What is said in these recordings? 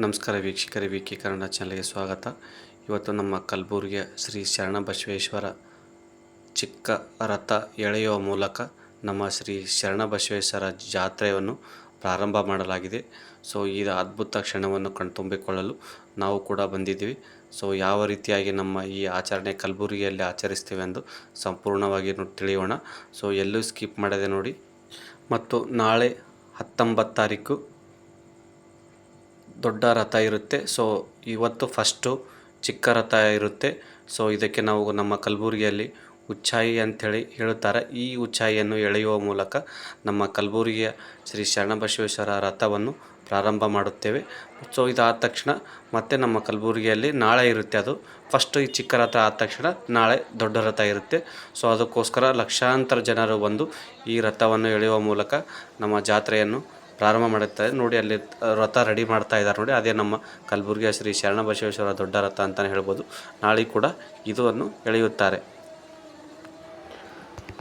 ನಮಸ್ಕಾರ ವೀಕ್ಷಕರ V K Kannada ಚಾನಲ್ಗೆ ಸ್ವಾಗತ. ಇವತ್ತು ನಮ್ಮ ಕಲಬುರಗಿಯ ಶ್ರೀ ಶರಣ ಬಸವೇಶ್ವರ ಚಿಕ್ಕ ರಥ ಎಳೆಯುವ ಮೂಲಕ ನಮ್ಮ ಶ್ರೀ ಶರಣ ಬಸವೇಶ್ವರ ಜಾತ್ರೆಯನ್ನು ಪ್ರಾರಂಭ ಮಾಡಲಾಗಿದೆ. ಸೊ, ಈ ಅದ್ಭುತ ಕ್ಷಣವನ್ನು ಕಣ್ತುಂಬಿಕೊಳ್ಳಲು ನಾವು ಕೂಡ ಬಂದಿದ್ದೀವಿ. ಸೊ, ಯಾವ ರೀತಿಯಾಗಿ ನಮ್ಮ ಈ ಆಚರಣೆ ಕಲಬುರಗಿಯಲ್ಲಿ ಆಚರಿಸ್ತೇವೆ ಎಂದು ಸಂಪೂರ್ಣವಾಗಿ ತಿಳಿಯೋಣ. ಸೊ, ಎಲ್ಲೂ ಸ್ಕಿಪ್ ಮಾಡದೆ ನೋಡಿ. ಮತ್ತು ನಾಳೆ ಹತ್ತೊಂಬತ್ತು ತಾರೀಕು ದೊಡ್ಡ ರಥ ಇರುತ್ತೆ. ಸೊ ಇವತ್ತು ಫಸ್ಟು ಚಿಕ್ಕ ರಥ ಇರುತ್ತೆ. ಸೊ ಇದಕ್ಕೆ ನಾವು ನಮ್ಮ ಕಲಬುರಗಿಯಲ್ಲಿ ಉಚ್ಚಾಯಿ ಅಂಥೇಳಿ ಹೇಳುತ್ತಾರೆ. ಈ ಉಚ್ಚಾಯಿಯನ್ನು ಎಳೆಯುವ ಮೂಲಕ ನಮ್ಮ ಕಲಬುರಗಿಯ ಶ್ರೀ ಶರಣಬಸವೇಶ್ವರ ರಥವನ್ನು ಪ್ರಾರಂಭ ಮಾಡುತ್ತೇವೆ. ಸೊ ಇದಾದ ತಕ್ಷಣ ಮತ್ತೆ ನಮ್ಮ ಕಲಬುರಗಿಯಲ್ಲಿ ನಾಳೆ ಇರುತ್ತೆ ಅದು. ಫಸ್ಟ್ ಈ ಚಿಕ್ಕ ರಥ ಆದ ತಕ್ಷಣ ನಾಳೆ ದೊಡ್ಡ ರಥ ಇರುತ್ತೆ. ಸೊ ಅದಕ್ಕೋಸ್ಕರ ಲಕ್ಷಾಂತರ ಜನರು ಬಂದು ಈ ರಥವನ್ನು ಎಳೆಯುವ ಮೂಲಕ ನಮ್ಮ ಜಾತ್ರೆಯನ್ನು ಪ್ರಾರಂಭ ಮಾಡುತ್ತಾರೆ ನೋಡಿ ಅಲ್ಲಿ ರಥ ರೆಡಿ ಮಾಡ್ತಾ ಇದ್ದಾರೆ ನೋಡಿ. ಅದೇ ನಮ್ಮ ಕಲಬುರಗಿಯ ಶ್ರೀ ಶರಣ ಬಸವೇಶ್ವರ ದೊಡ್ಡ ರಥ ಅಂತಲೇ ಹೇಳ್ಬೋದು. ನಾಳೆ ಕೂಡ ಇದನ್ನು ಎಳೆಯುತ್ತಾರೆ.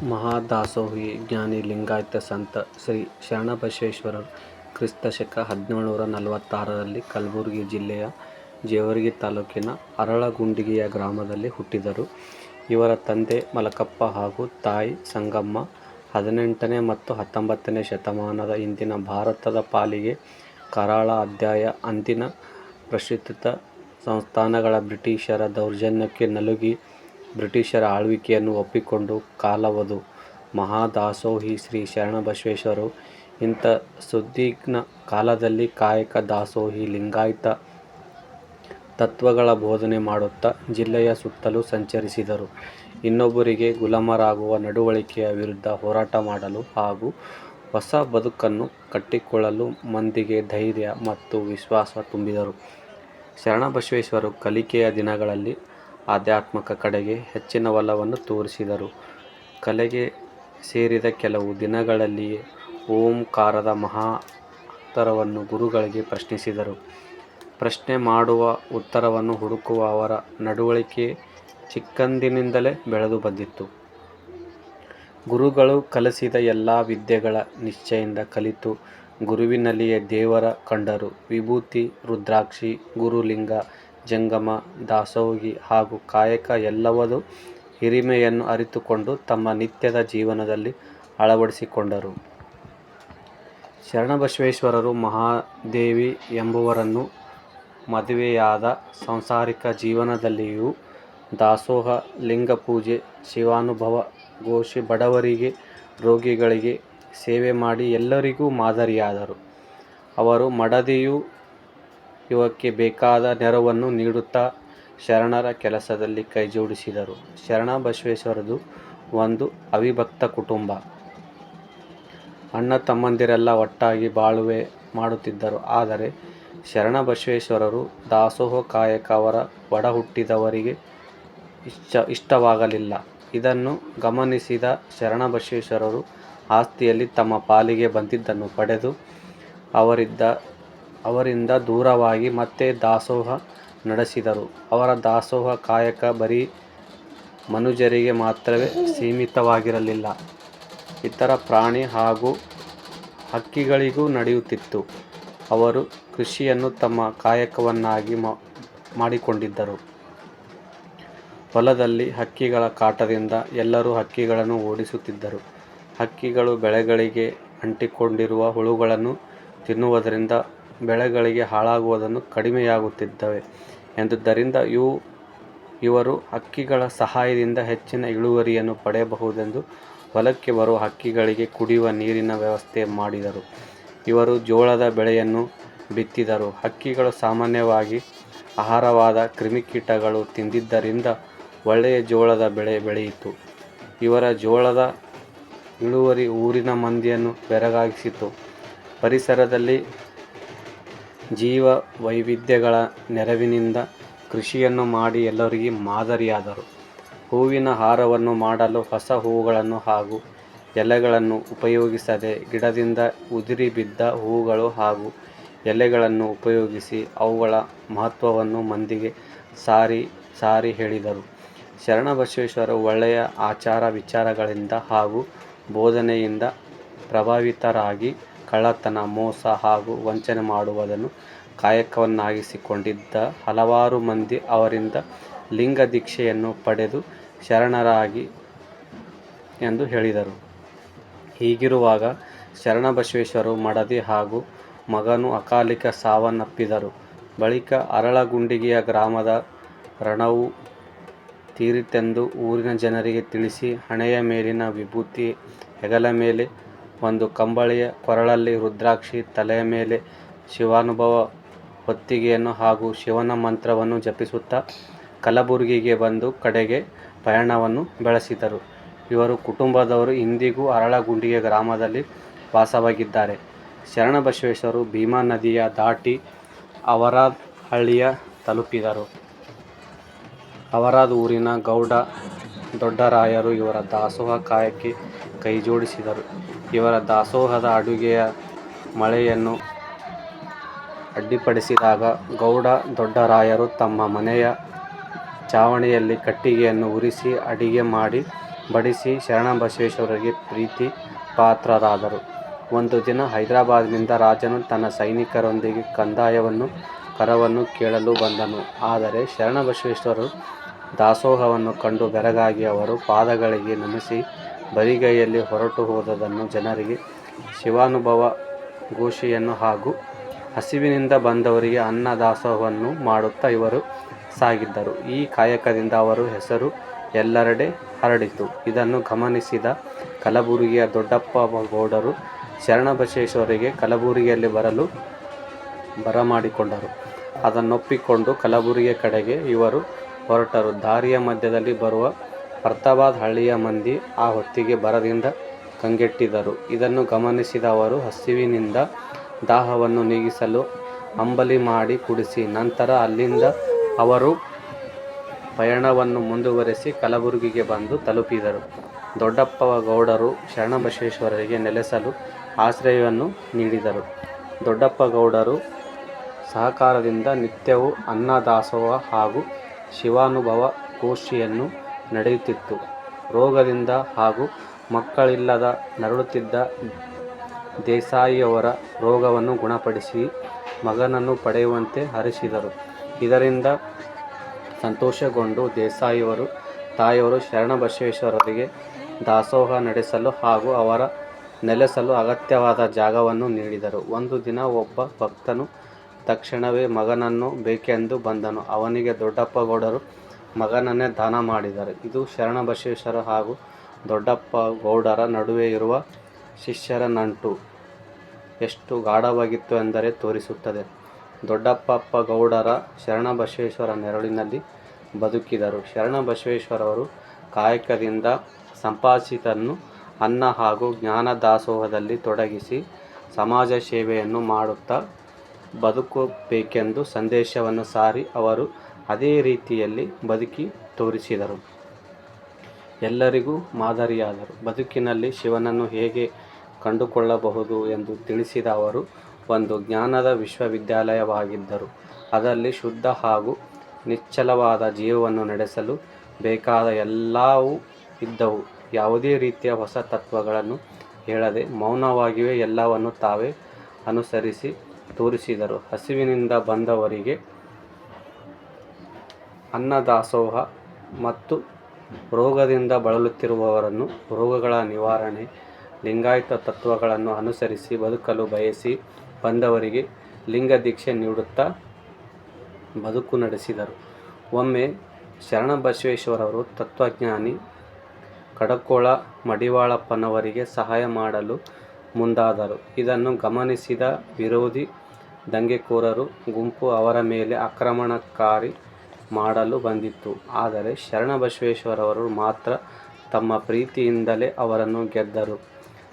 ಮಹಾದಾಸೋಹಿ ಜ್ಞಾನಿ ಲಿಂಗಾಯತ ಸಂತ ಶ್ರೀ ಶರಣ ಬಸವೇಶ್ವರರು ಕ್ರಿಸ್ತ ಶಕ ಹದಿನೇಳುನೂರ ನಲವತ್ತಾರರಲ್ಲಿ ಕಲಬುರಗಿ ಜಿಲ್ಲೆಯ ಜೇವರ್ಗಿ ತಾಲೂಕಿನ ಅರಳಗುಂಡಿಗೆಯ ಗ್ರಾಮದಲ್ಲಿ ಹುಟ್ಟಿದರು. ಇವರ ತಂದೆ ಮಲಕಪ್ಪ ಹಾಗೂ ತಾಯಿ ಸಂಗಮ್ಮ ಹದಿನೆಂಟನೇ ಮತ್ತು ಹತ್ತೊಂಬತ್ತನೇ ಶತಮಾನದ ಇಂದಿನ ಭಾರತದ ಪಾಲಿಗೆ ಕರಾಳ ಅಧ್ಯಾಯ ಅಂದಿನ ಪ್ರತಿಷ್ಠಿತ ಸಂಸ್ಥಾನಗಳ ಬ್ರಿಟಿಷರ ದೌರ್ಜನ್ಯಕ್ಕೆ ನಲುಗಿ ಬ್ರಿಟಿಷರ ಆಳ್ವಿಕೆಯನ್ನು ಒಪ್ಪಿಕೊಂಡು ಕಾಲವದು. ಮಹಾದಾಸೋಹಿ ಶ್ರೀ ಶರಣಬಸವೇಶ್ವರರು ಇಂಥ ಸುದ್ದಿಗ್ನ ಕಾಲದಲ್ಲಿ ಕಾಯಕ ದಾಸೋಹಿ ಲಿಂಗಾಯತ ತತ್ವಗಳ ಬೋಧನೆ ಮಾಡುತ್ತಾ ಜಿಲ್ಲೆಯ ಸುತ್ತಲೂ ಸಂಚರಿಸಿದರು. ಇನ್ನೊಬ್ಬರಿಗೆ ಗುಲಾಮರಾಗುವ ನಡವಳಿಕೆಯ ವಿರುದ್ಧ ಹೋರಾಟ ಮಾಡಲು ಹಾಗೂ ಹೊಸ ಬದುಕನ್ನು ಕಟ್ಟಿಕೊಳ್ಳಲು ಮಂದಿಗೆ ಧೈರ್ಯ ಮತ್ತು ವಿಶ್ವಾಸ ತುಂಬಿದರು. ಶರಣಬಸವೇಶ್ವರು ಕಲಿಕೆಯ ದಿನಗಳಲ್ಲಿ ಆಧ್ಯಾತ್ಮಕ ಕಡೆಗೆ ಹೆಚ್ಚಿನ ಒಲವನ್ನು ತೋರಿಸಿದರು. ಕಲೆಗೆ ಸೇರಿದ ಕೆಲವು ದಿನಗಳಲ್ಲಿಯೇ ಓಂಕಾರದ ಮಹಾತರವನ್ನು ಗುರುಗಳಿಗೆ ಪ್ರಶ್ನಿಸಿದರು. ಪ್ರಶ್ನೆ ಮಾಡುವ ಉತ್ತರವನ್ನು ಹುಡುಕುವ ಅವರ ನಡವಳಿಕೆ ಚಿಕ್ಕಂದಿನಿಂದಲೇ ಬೆಳೆದು ಬಂದಿತ್ತು. ಗುರುಗಳು ಕಲಿಸಿದ ಎಲ್ಲ ವಿದ್ಯೆಗಳ ನಿಷ್ಠೆಯಿಂದ ಕಲಿತು ಗುರುವಿನಲ್ಲಿಯೇ ದೇವರ ಕಂಡರು. ವಿಭೂತಿ, ರುದ್ರಾಕ್ಷಿ, ಗುರುಲಿಂಗ, ಜಂಗಮ, ದಾಸೋಹಿ ಹಾಗೂ ಕಾಯಕ ಎಲ್ಲವದು ಹಿರಿಮೆಯನ್ನು ಅರಿತುಕೊಂಡು ತಮ್ಮ ನಿತ್ಯದ ಜೀವನದಲ್ಲಿ ಅಳವಡಿಸಿಕೊಂಡರು. ಶರಣಬಸವೇಶ್ವರರು ಮಹಾದೇವಿ ಎಂಬುವರನ್ನು ಮದುವೆಯಾದ ಸಾಂಸಾರಿಕ ಜೀವನದಲ್ಲಿಯೂ ದಾಸೋಹ, ಲಿಂಗ ಪೂಜೆ, ಶಿವಾನುಭವ, ಘೋಷಿ, ಬಡವರಿಗೆ, ರೋಗಿಗಳಿಗೆ ಸೇವೆ ಮಾಡಿ ಎಲ್ಲರಿಗೂ ಮಾದರಿಯಾದರು. ಅವರು ಮಡದಿಯು ಇವಕ್ಕೆ ಬೇಕಾದ ನೆರವನ್ನು ನೀಡುತ್ತಾ ಶರಣರ ಕೆಲಸದಲ್ಲಿ ಕೈಜೋಡಿಸಿದರು. ಶರಣ ಬಸವೇಶ್ವರದು ಒಂದು ಅವಿಭಕ್ತ ಕುಟುಂಬ. ಅಣ್ಣ ತಮ್ಮಂದಿರೆಲ್ಲ ಒಟ್ಟಾಗಿ ಬಾಳುವೆ ಮಾಡುತ್ತಿದ್ದರು. ಆದರೆ ಶರಣ ಬಸವೇಶ್ವರರು ದಾಸೋಹ ಕಾಯಕ ಅವರ ಒಡ ಹುಟ್ಟಿದವರಿಗೆ ಇಷ್ಟ ಇಷ್ಟವಾಗಲಿಲ್ಲ. ಇದನ್ನು ಗಮನಿಸಿದ ಶರಣಬಸವೇಶ್ವರರು ಆಸ್ತಿಯಲ್ಲಿ ತಮ್ಮ ಪಾಲಿಗೆ ಬಂದಿದ್ದನ್ನು ಪಡೆದು ಅವರಿದ್ದ, ಅವರಿಂದ ದೂರವಾಗಿ ಮತ್ತೆ ದಾಸೋಹ ನಡೆಸಿದರು. ಅವರ ದಾಸೋಹ ಕಾಯಕ ಬರೀ ಮನುಜರಿಗೆ ಮಾತ್ರವೇ ಸೀಮಿತವಾಗಿರಲಿಲ್ಲ. ಇತರ ಪ್ರಾಣಿ ಹಾಗೂ ಹಕ್ಕಿಗಳಿಗೂ ನಡೆಯುತ್ತಿತ್ತು. ಅವರು ಕೃಷಿಯನ್ನು ತಮ್ಮ ಕಾಯಕವನ್ನಾಗಿ ಮಾಡಿಕೊಂಡಿದ್ದರು. ಹೊಲದಲ್ಲಿ ಹಕ್ಕಿಗಳ ಕಾಟದಿಂದ ಎಲ್ಲರೂ ಹಕ್ಕಿಗಳನ್ನು ಓಡಿಸುತ್ತಿದ್ದರು. ಹಕ್ಕಿಗಳು ಬೆಳೆಗಳಿಗೆ ಅಂಟಿಕೊಂಡಿರುವ ಹುಳುಗಳನ್ನು ತಿನ್ನುವುದರಿಂದ ಬೆಳೆಗಳಿಗೆ ಹಾಳಾಗುವುದನ್ನು ಕಡಿಮೆಯಾಗುತ್ತಿದ್ದವೆ. ಎಂದುದರಿಂದ ಇವು ಇವರು ಹಕ್ಕಿಗಳ ಸಹಾಯದಿಂದ ಹೆಚ್ಚಿನ ಇಳುವರಿಯನ್ನು ಪಡೆಯಬಹುದೆಂದು ಹೊಲಕ್ಕೆ ಬರುವ ಹಕ್ಕಿಗಳಿಗೆ ಕುಡಿಯುವ ನೀರಿನ ವ್ಯವಸ್ಥೆ ಮಾಡಿದರು. ಇವರು ಜೋಳದ ಬೆಳೆಯನ್ನು ಬಿತ್ತಿದರು. ಹಕ್ಕಿಗಳು ಸಾಮಾನ್ಯವಾಗಿ ಆಹಾರವಾದ ಕ್ರಿಮಿಕೀಟಗಳು ತಿಂದಿದ್ದರಿಂದ ಒಳ್ಳೆಯ ಜೋಳದ ಬೆಳೆ ಬೆಳೆಯಿತು. ಇವರ ಜೋಳದ ಇಳುವರಿ ಊರಿನ ಮಂದಿಯನ್ನು ಬೆರಗಾಗಿಸಿತು. ಪರಿಸರದಲ್ಲಿ ಜೀವ ವೈವಿಧ್ಯಗಳ ನೆರವಿನಿಂದ ಕೃಷಿಯನ್ನು ಮಾಡಿ ಎಲ್ಲರಿಗೆ ಮಾದರಿಯಾದರು. ಹೂವಿನ ಹಾರವನ್ನು ಮಾಡಲು ಹೊಸ ಹೂಗಳನ್ನು ಹಾಗೂ ಎಲೆಗಳನ್ನು ಉಪಯೋಗಿಸದೆ ಗಿಡದಿಂದ ಉದುರಿ ಬಿದ್ದ ಹೂಗಳು ಹಾಗೂ ಎಲೆಗಳನ್ನು ಉಪಯೋಗಿಸಿ ಅವುಗಳ ಮಹತ್ವವನ್ನು ಮಂದಿಗೆ ಸಾರಿ ಸಾರಿ ಹೇಳಿದರು. ಶರಣಬಸವೇಶ್ವರರು ಒಳ್ಳೆಯ ಆಚಾರ ವಿಚಾರಗಳಿಂದ ಹಾಗೂ ಬೋಧನೆಯಿಂದ ಪ್ರಭಾವಿತರಾಗಿ ಕಳ್ಳತನ, ಮೋಸ ಹಾಗೂ ವಂಚನೆ ಮಾಡುವುದನ್ನು ಕಾಯಕವನ್ನಾಗಿಸಿಕೊಂಡಿದ್ದ ಹಲವಾರು ಮಂದಿ ಅವರಿಂದ ಲಿಂಗ ದೀಕ್ಷೆಯನ್ನು ಪಡೆದು ಶರಣರಾಗಿ ಎಂದು ಹೇಳಿದರು. ಹೀಗಿರುವಾಗ ಶರಣ ಬಸವೇಶ್ವರರು ಮಡದಿ ಹಾಗೂ ಮಗನು ಅಕಾಲಿಕ ಸಾವನ್ನಪ್ಪಿದರು. ಬಳಿಕ ಅರಳಗುಂಡಿಗೆಯ ಗ್ರಾಮದ ಋಣವು ತೀರಿತೆಂದು ಊರಿನ ಜನರಿಗೆ ತಿಳಿಸಿ ಹಣೆಯ ಮೇಲಿನ ವಿಭೂತಿ, ಹೆಗಲ ಮೇಲೆ ಒಂದು ಕಂಬಳಿಯ ಕೊರಳಲ್ಲಿ ರುದ್ರಾಕ್ಷಿ, ತಲೆಯ ಮೇಲೆ ಶಿವಾನುಭವ ಹೊತ್ತಿಗೆಯನ್ನು ಹಾಗೂ ಶಿವನ ಮಂತ್ರವನ್ನು ಜಪಿಸುತ್ತಾ ಕಲಬುರಗಿಗೆ ಬಂದು ಕಡೆಗೆ ಪಯಣವನ್ನು ಬೆಳೆಸಿದರು. ಇವರು ಕುಟುಂಬದವರು ಇಂದಿಗೂ ಅರಳಗುಂಡಿಗೆ ಗ್ರಾಮದಲ್ಲಿ ವಾಸವಾಗಿದ್ದಾರೆ. ಶರಣಬಸವೇಶ್ವರು ಭೀಮಾ ನದಿಯ ದಾಟಿ ಅವರ ಹಳ್ಳಿಯ ತಲುಪಿದರು. ಅವರಾದ ಊರಿನ ಗೌಡ ದೊಡ್ಡರಾಯರು ಇವರ ದಾಸೋಹ ಕಾಯಕ್ಕೆ ಕೈಜೋಡಿಸಿದರು. ಇವರ ದಾಸೋಹದ ಅಡುಗೆಯ ಮಳೆಯನ್ನು ಅಡ್ಡಿಪಡಿಸಿದಾಗ ಗೌಡ ದೊಡ್ಡರಾಯರು ತಮ್ಮ ಮನೆಯ ಚಾವಣಿಯಲ್ಲಿ ಕಟ್ಟಿಗೆಯನ್ನು ಉರಿಸಿ ಅಡಿಗೆ ಮಾಡಿ ಬಡಿಸಿ ಶರಣಬಸವೇಶ್ವರರಿಗೆ ಪ್ರೀತಿ ಪಾತ್ರರಾದರು. ಒಂದು ದಿನ ಹೈದರಾಬಾದ್ನಿಂದ ರಾಜನು ತನ್ನ ಸೈನಿಕರೊಂದಿಗೆ ಕಂದಾಯವನ್ನು, ಕರವನ್ನು ಕೇಳಲು ಬಂದನು. ಆದರೆ ಶರಣಬಸವೇಶ್ವರರು ದಾಸೋಹವನ್ನು ಕಂಡು ಬೆರಗಾಗಿ ಅವರು ಪಾದಗಳಿಗೆ ನಮಿಸಿ ಬರಿಗೈಯಲ್ಲಿ ಹೊರಟು ಹೋದದನ್ನು ಜನರಿಗೆ ಶಿವಾನುಭವ ಘೋಷಿಯನ್ನು ಹಾಗೂ ಹಸಿವಿನಿಂದ ಬಂದವರಿಗೆ ಅನ್ನ ದಾಸೋಹವನ್ನು ಮಾಡುತ್ತಾ ಇವರು ಸಾಗಿದ್ದರು ಈ ಕಾಯಕದಿಂದ ಅವರು ಹೆಸರು ಎಲ್ಲರೆಡೆ ಹರಡಿತು. ಇದನ್ನು ಗಮನಿಸಿದ ಕಲಬುರಗಿಯ ದೊಡ್ಡಪ್ಪ ಗೌಡರು ಶರಣಬಸೇಶ್ವರಿಗೆ ಕಲಬುರಗಿಯಲ್ಲಿ ಬರಲು ಬರಮಾಡಿಕೊಂಡರು. ಅದನ್ನೊಪ್ಪಿಕೊಂಡು ಕಲಬುರಗಿಯ ಕಡೆಗೆ ಇವರು ಹೊರಟರು. ದಾರಿಯ ಮಧ್ಯದಲ್ಲಿ ಬರುವ ಫರ್ತಾಬಾದ್ ಹಳ್ಳಿಯ ಮಂದಿ ಆ ಹೊತ್ತಿಗೆ ಬರದಿಂದ ಕಂಗೆಟ್ಟಿದರು ಇದನ್ನು ಗಮನಿಸಿದ ಅವರು, ಹಸಿವಿನಿಂದ ದಾಹವನ್ನು ನೀಗಿಸಲು ಅಂಬಲಿ ಮಾಡಿ ಕುಡಿಸಿ, ನಂತರ ಅಲ್ಲಿಂದ ಅವರು ಪಯಣವನ್ನು ಮುಂದುವರಿಸಿ ಕಲಬುರಗಿಗೆ ಬಂದು ತಲುಪಿದರು. ದೊಡ್ಡಪ್ಪ ಗೌಡರು ಶರಣಬಸವೇಶ್ವರರಿಗೆ ನೆಲೆಸಲು ಆಶ್ರಯವನ್ನು ನೀಡಿದರು. ದೊಡ್ಡಪ್ಪ ಗೌಡರು ಸಹಕಾರದಿಂದ ನಿತ್ಯವೂ ಅನ್ನದಾಸೋಹ ಹಾಗೂ ಶಿವಾನುಭವ ಗೋಷ್ಠಿಯನ್ನು ನಡೆಯುತ್ತಿತ್ತು. ರೋಗದಿಂದ ಹಾಗೂ ಮಕ್ಕಳಿಲ್ಲದ ನರಳುತ್ತಿದ್ದ ದೇಸಾಯಿಯವರ ರೋಗವನ್ನು ಗುಣಪಡಿಸಿ ಮಗನನ್ನು ಪಡೆಯುವಂತೆ ಹರಿಸಿದರು ಇದರಿಂದ ಸಂತೋಷಗೊಂಡು ದೇಸಾಯಿಯವರು, ತಾಯಿಯವರು ಶರಣಬಸವೇಶ್ವರರಿಗೆ ದಾಸೋಹ ನಡೆಸಲು ಹಾಗೂ ಅವರ ನೆಲೆಸಲು ಅಗತ್ಯವಾದ ಜಾಗವನ್ನು ನೀಡಿದರು. ಒಂದು ದಿನ ಒಬ್ಬ ಭಕ್ತನು ತಕ್ಷಣವೇ ಮಗನನ್ನು ಬೇಕೆಂದು ಬಂದನು. ಅವನಿಗೆ ದೊಡ್ಡಪ್ಪ ಗೌಡರು ಮಗನನ್ನೇ ದಾನ ಮಾಡಿದರು. ಇದು ಶರಣಬಸವೇಶ್ವರ ಹಾಗೂ ದೊಡ್ಡಪ್ಪ ಗೌಡರ ನಡುವೆ ಇರುವ ಶಿಷ್ಯರ ನಂಟು ಎಷ್ಟು ಗಾಢವಾಗಿತ್ತು ಎಂದರೆ ತೋರಿಸುತ್ತದೆ. ದೊಡ್ಡಪ್ಪ ಶರಣಬಸವೇಶ್ವರ ನೆರಳಿನಲ್ಲಿ ಬದುಕಿದರು. ಶರಣಬಸವೇಶ್ವರವರು ಕಾಯಕದಿಂದ ಸಂಪಾದಿಸಿದ್ದನ್ನು ಅನ್ನ ಹಾಗೂ ಜ್ಞಾನ ದಾಸೋಹದಲ್ಲಿ ತೊಡಗಿಸಿ ಸಮಾಜ ಸೇವೆಯನ್ನು ಮಾಡುತ್ತಾ ಬದುಕಬೇಕೆಂದು ಸಂದೇಶವನ್ನು ಸಾರಿ ಅವರು ಅದೇ ರೀತಿಯಲ್ಲಿ ಬದುಕಿ ತೋರಿಸಿದರು. ಎಲ್ಲರಿಗೂ ಮಾದರಿಯಾದರು. ಬದುಕಿನಲ್ಲಿ ಶಿವನನ್ನು ಹೇಗೆ ಕಂಡುಕೊಳ್ಳಬಹುದು ಎಂದು ತಿಳಿಸಿದ ಅವರು, ಒಂದು ಜ್ಞಾನದ ವಿಶ್ವವಿದ್ಯಾಲಯವಾಗಿದ್ದರು. ಅದರಲ್ಲಿ ಶುದ್ಧ ಹಾಗೂ ನಿಚ್ಚಲವಾದ ಜೀವವನ್ನು ನಡೆಸಲು ಬೇಕಾದ ಎಲ್ಲವೂ ಇದ್ದವು. ಯಾವುದೇ ರೀತಿಯ ಹೊಸ ತತ್ವಗಳನ್ನು ಹೇಳದೆ ಮೌನವಾಗಿಯೇ ಎಲ್ಲವನ್ನು ತಾವೇ ಅನುಸರಿಸಿ ತೋರಿಸಿದರು. ಹಸಿವಿನಿಂದ ಬಂದವರಿಗೆ ಅನ್ನದಾಸೋಹ ಮತ್ತು ರೋಗದಿಂದ ಬಳಲುತ್ತಿರುವವರನ್ನು ರೋಗಗಳ ನಿವಾರಣೆ, ಲಿಂಗಾಯತ ತತ್ವಗಳನ್ನು ಅನುಸರಿಸಿ ಬದುಕಲು ಬಯಸಿ ಬಂದವರಿಗೆ ಲಿಂಗ ದೀಕ್ಷೆ ನೀಡುತ್ತಾ ಬದುಕು ನಡೆಸಿದರು. ಒಮ್ಮೆ ಶರಣಬಸವೇಶ್ವರವರು ತತ್ವಜ್ಞಾನಿ ಕಡಕೋಳ ಮಡಿವಾಳಪ್ಪನವರಿಗೆ ಸಹಾಯ ಮಾಡಲು ಮುಂದಾದರು. ಇದನ್ನು ಗಮನಿಸಿದ ವಿರೋಧಿ ದಂಗೆಕೋರರ ಗುಂಪು ಅವರ ಮೇಲೆ ಆಕ್ರಮಣಕಾರಿ ಮಾಡಲು ಬಂದಿತ್ತು ಆದರೆ ಶರಣ ಬಸವೇಶ್ವರವರು ಮಾತ್ರ ತಮ್ಮ ಪ್ರೀತಿಯಿಂದಲೇ ಅವರನ್ನು ಗೆದ್ದರು.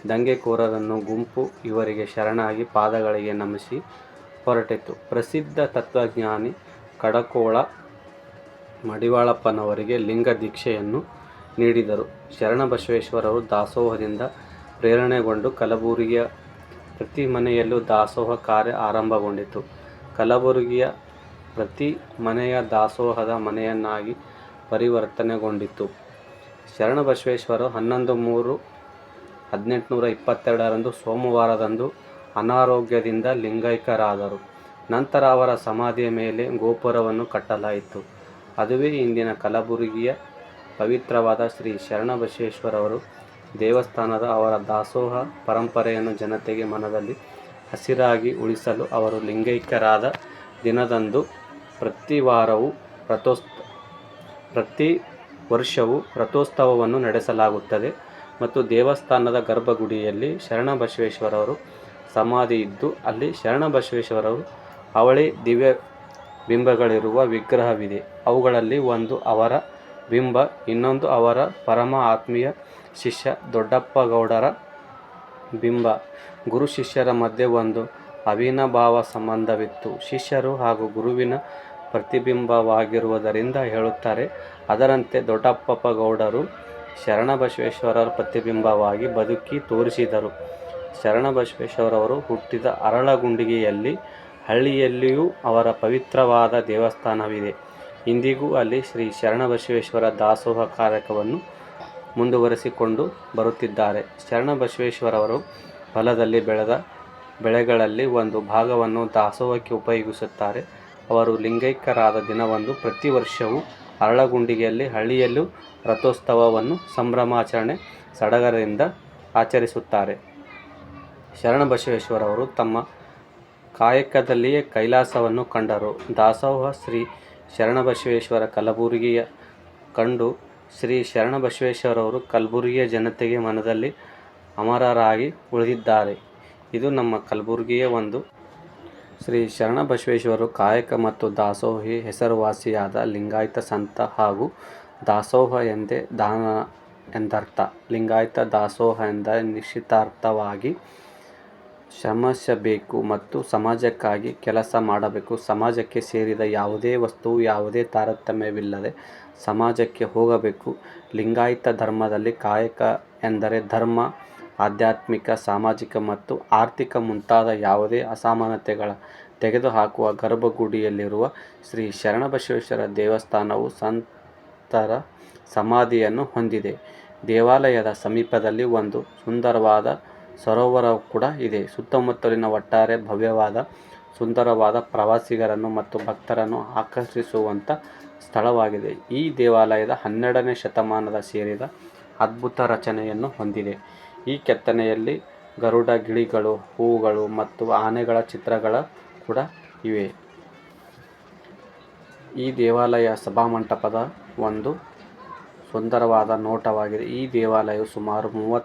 ದಂಗೆಕೋರರನ್ನು ಗುಂಪು ಇವರಿಗೆ ಶರಣಾಗಿ ಪಾದಗಳಿಗೆ ನಮಿಸಿ ಹೊರಟಿತು. ಪ್ರಸಿದ್ಧ ತತ್ವಜ್ಞಾನಿ ಕಡಕೋಳ ಮಡಿವಾಳಪ್ಪನವರಿಗೆ ಲಿಂಗ ದೀಕ್ಷೆಯನ್ನು ನೀಡಿದರು. ಶರಣಬಸವೇಶ್ವರರ ದಾಸೋಹದಿಂದ ಪ್ರೇರಣೆಗೊಂಡು ಕಲಬುರಗಿಯ ಪ್ರತಿ ಮನೆಯಲ್ಲೂ ದಾಸೋಹ ಕಾರ್ಯ ಆರಂಭಗೊಂಡಿತು. ಕಲಬುರಗಿಯ ಪ್ರತಿ ಮನೆಯ ದಾಸೋಹದ ಮನೆಯನ್ನಾಗಿ ಪರಿವರ್ತನೆಗೊಂಡಿತು. ಶರಣಬಸವೇಶ್ವರ ಹನ್ನೊಂದು ಮೂರು ಹದಿನೆಂಟುನೂರ ಇಪ್ಪತ್ತೆರಡರಂದು ಸೋಮವಾರದಂದು ಅನಾರೋಗ್ಯದಿಂದ ಲಿಂಗೈಕ್ಯರಾದರು. ನಂತರ ಅವರ ಸಮಾಧಿಯ ಮೇಲೆ ಗೋಪುರವನ್ನು ಕಟ್ಟಲಾಯಿತು. ಅದುವೇ ಇಂದಿನ ಕಲಬುರಗಿಯ ಪವಿತ್ರವಾದ ಶ್ರೀ ಶರಣಬಸವೇಶ್ವರ ದೇವಸ್ಥಾನ. ಅವರ ದಾಸೋಹ ಪರಂಪರೆಯನ್ನು ಜನತೆಗೆ ಮನದಲ್ಲಿ ಹಸಿರಾಗಿ ಉಳಿಸಲು ಅವರು ಲಿಂಗೈಕ್ಯರಾದ ದಿನದಂದು ಪ್ರತಿ ವರ್ಷವೂ ರಥೋತ್ಸವವನ್ನು ನಡೆಸಲಾಗುತ್ತದೆ ಮತ್ತು ದೇವಸ್ಥಾನದ ಗರ್ಭಗುಡಿಯಲ್ಲಿ ಶರಣಬಸವೇಶ್ವರವರು ಸಮಾಧಿ ಇದ್ದು ಅಲ್ಲಿ ಶರಣಬಸವೇಶ್ವರವರು ಅವಳಿ ದಿವ್ಯ ಬಿಂಬಗಳಿರುವ ವಿಗ್ರಹವಿದೆ. ಅವುಗಳಲ್ಲಿ ಒಂದು ಅವರ ಬಿಂಬ, ಇನ್ನೊಂದು ಅವರ ಪರಮ ಆತ್ಮೀಯ ಶಿಷ್ಯ ದೊಡ್ಡಪ್ಪಗೌಡರ ಬಿಂಬ. ಗುರು-ಶಿಷ್ಯರ ಮಧ್ಯೆ ಒಂದು ಅವಿನಭಾವ ಸಂಬಂಧವಿತ್ತು. ಶಿಷ್ಯರು ಹಾಗೂ ಗುರುವಿನ ಪ್ರತಿಬಿಂಬವಾಗಿರುವುದರಿಂದ ಹೇಳುತ್ತಾರೆ. ಅದರಂತೆ ದೊಡ್ಡಪ್ಪಗೌಡರು ಶರಣಬಸವೇಶ್ವರರ ಪ್ರತಿಬಿಂಬವಾಗಿ ಬದುಕಿ ತೋರಿಸಿದರು. ಶರಣಬಸವೇಶ್ವರವರು ಹುಟ್ಟಿದ ಅರಳಗುಂಡಿಗೆಯಲ್ಲಿ, ಹಳ್ಳಿಯಲ್ಲಿಯೂ ಅವರ ಪವಿತ್ರವಾದ ದೇವಸ್ಥಾನವಿದೆ. ಇಂದಿಗೂ ಅಲ್ಲಿ ಶ್ರೀ ಶರಣಬಸವೇಶ್ವರ ದಾಸೋಹ ಕಾರ್ಯವನ್ನು ಮುಂದುವರಿಸಿಕೊಂಡು ಬರುತ್ತಿದ್ದಾರೆ. ಶರಣಬಸವೇಶ್ವರವರು ಹೊಲದಲ್ಲಿ ಬೆಳೆದ ಬೆಳೆಗಳಲ್ಲಿ ಒಂದು ಭಾಗವನ್ನು ದಾಸೋಹಕ್ಕೆ ಉಪಯೋಗಿಸುತ್ತಾರೆ. ಅವರು ಲಿಂಗೈಕ್ಯರಾದ ದಿನವಂದು ಪ್ರತಿ ವರ್ಷವೂ ಅರಳಗುಂಡಿಗೆಯಲ್ಲಿ ಹಳ್ಳಿಯಲ್ಲೂ ರಥೋತ್ಸವವನ್ನು ಸಂಭ್ರಮಾಚರಣೆ ಸಡಗರದಿಂದ ಆಚರಿಸುತ್ತಾರೆ. ಶರಣಬಸವೇಶ್ವರವರು ತಮ್ಮ ಕಾಯಕದಲ್ಲಿಯೇ ಕೈಲಾಸವನ್ನು ಕಂಡರು. ದಾಸೋಹ ಶ್ರೀ ಶರಣಬಸವೇಶ್ವರ ಕಲಬುರಗಿಯ ಕಂಡು ಶ್ರೀ ಶರಣ ಬಸವೇಶ್ವರವರು ಕಲಬುರಗಿಯ ಜನತೆಗೆ ಮನದಲ್ಲಿ ಅಮರರಾಗಿ ಉಳಿದಿದ್ದಾರೆ. ಇದು ನಮ್ಮ ಕಲಬುರಗಿಯ ಒಂದು ಶ್ರೀ ಶರಣ ಬಸವೇಶ್ವರರು ಕಾಯಕ ಮತ್ತು ದಾಸೋಹಿ ಹೆಸರುವಾಸಿಯಾದ ಲಿಂಗಾಯತ ಸಂತ ಹಾಗೂ ದಾಸೋಹ ಎಂದೇ ದಾನ ಎಂದರ್ಥ. ಲಿಂಗಾಯತ ದಾಸೋಹ ಎಂದ ನಿಸ್ವಾರ್ಥವಾಗಿ ಶ್ರಮಿಸಬೇಕು ಮತ್ತು ಸಮಾಜಕ್ಕಾಗಿ ಕೆಲಸ ಮಾಡಬೇಕು. ಸಮಾಜಕ್ಕೆ ಸೇರಿದ ಯಾವುದೇ ವಸ್ತುವು ಯಾವುದೇ ತಾರತಮ್ಯವಿಲ್ಲದೆ ಸಮಾಜಕ್ಕೆ ಹೋಗಬೇಕು. ಲಿಂಗಾಯತ ಧರ್ಮದಲ್ಲಿ ಕಾಯಕ ಎಂದರೆ ಧರ್ಮ, ಆಧ್ಯಾತ್ಮಿಕ, ಸಾಮಾಜಿಕ ಮತ್ತು ಆರ್ಥಿಕ ಮುಂತಾದ ಯಾವುದೇ ಅಸಮಾನತೆಗಳ ತೆಗೆದುಹಾಕುವ. ಗರ್ಭಗುಡಿಯಲ್ಲಿರುವ ಶ್ರೀ ಶರಣಬಸವೇಶ್ವರ ದೇವಸ್ಥಾನವು ಸಂತರ ಸಮಾಧಿಯನ್ನು ಹೊಂದಿದೆ. ದೇವಾಲಯದ ಸಮೀಪದಲ್ಲಿ ಒಂದು ಸುಂದರವಾದ ಸರೋವರವೂ ಕೂಡ ಇದೆ. ಸುತ್ತಮುತ್ತಲಿನ ಒಟ್ಟಾರೆ ಭವ್ಯವಾದ, ಸುಂದರವಾದ, ಪ್ರವಾಸಿಗರನ್ನು ಮತ್ತು ಭಕ್ತರನ್ನು ಆಕರ್ಷಿಸುವಂಥ ಸ್ಥಳವಾಗಿದೆ. ಈ ದೇವಾಲಯದ ಹನ್ನೆರಡನೇ ಶತಮಾನದ ಸೇರಿದ ಅದ್ಭುತ ರಚನೆಯನ್ನು ಹೊಂದಿದೆ. ಈ ಕೆತ್ತನೆಯಲ್ಲಿ ಗರುಡ, ಗಿಳಿಗಳು, ಹೂವುಗಳು ಮತ್ತು ಆನೆಗಳ ಚಿತ್ರಗಳ ಕೂಡ ಇವೆ. ಈ ದೇವಾಲಯ ಸಭಾಮಂಟಪದ ಒಂದು ಸುಂದರವಾದ ನೋಟವಾಗಿದೆ. ಈ ದೇವಾಲಯವು ಸುಮಾರು ಮೂವತ್ತು